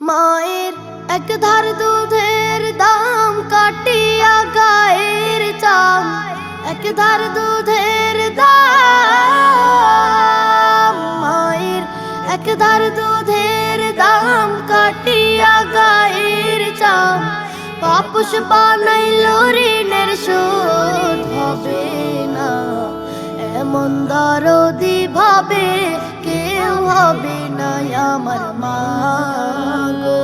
মায়ের এক ধার দুধের দাম কাটিয়া গায়ের চাম এক ধার দুধের দাম, মায়ের এক ধার দুধের দাম কাটিয়া গায়ের চাম পাপুষ বানাইল ঋণের হবে না আমার মা গো।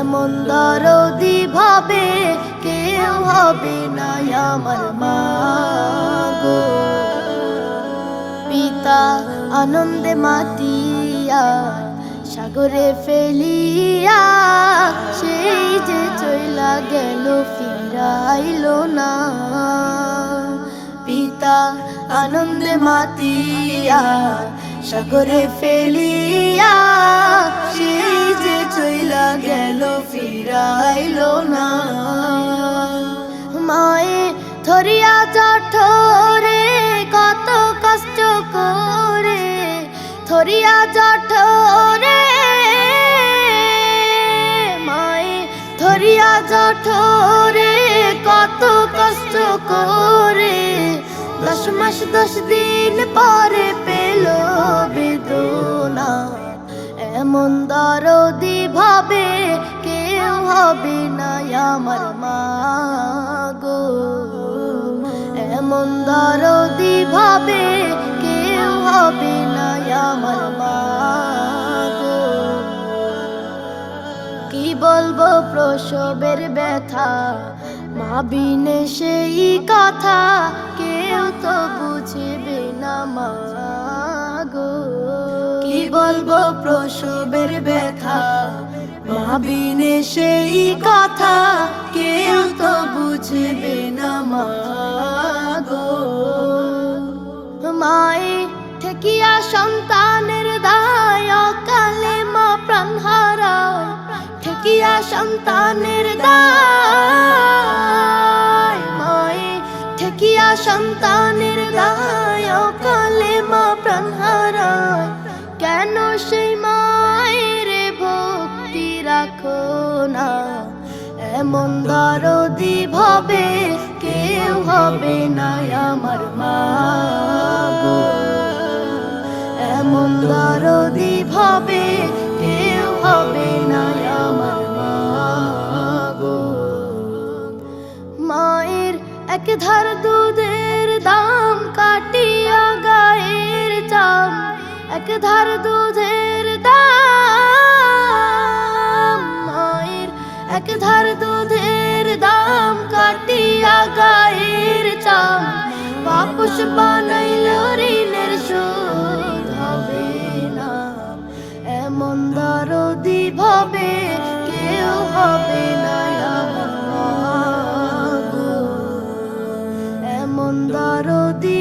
এমন দরদি ভাবে কেউ হবে না আমার মা গো। পিতা আনন্দে মাতিয়া, সাগরে ফেলিয়া, সেই যে চইলা গেল, ফিরাইল না। পিতা আনন্দে মাতিয়া সাগরে ফেলিয়া, সেই যে চইলা গেল, ফিরাইল না। মায়ে ধরিয়া জঠরে, কত কষ্ট করে ধরিয়া জঠরে। মায়ে ধরিয়া জঠরে, কত কষ্ট করে দশ মাস দশ দিন পরে পেল। হবে না গো এমন দরদি ভাবে কেউ হবে না আমার মা গো কি বলব প্রসবের ব্যথা? মা বিনে সেই কথা কেউ তো বুঝবে না মা গো কি বলব প্রসবের ব্যথা? মা বিনে সেই কথা, কেউ তো বুঝবে না মা মায়ে ঠেকিয়া সন্তানের দায়, অকালে মা প্রাণ হারায়। ঠেকিয়া সন্তানের দায়, মায়ে ঠেকিয়া সন্তানের দায়, অকালে মা প্রাণ হারায়। কেন সেই মায়ের না, এমন দরদি ভাবে কেউ হবে না আমার মা এমন দরদি ভাবে কেউ হবে না আমার মা মায়ের এক ধার দুধের এক ধার দুধের দাম কাটিয়া গায়ের চাম। বাপস বানাইল ঋণের শোধ হবে না। এমন দরদি ভাবে কেউ হবে না এমন দরদি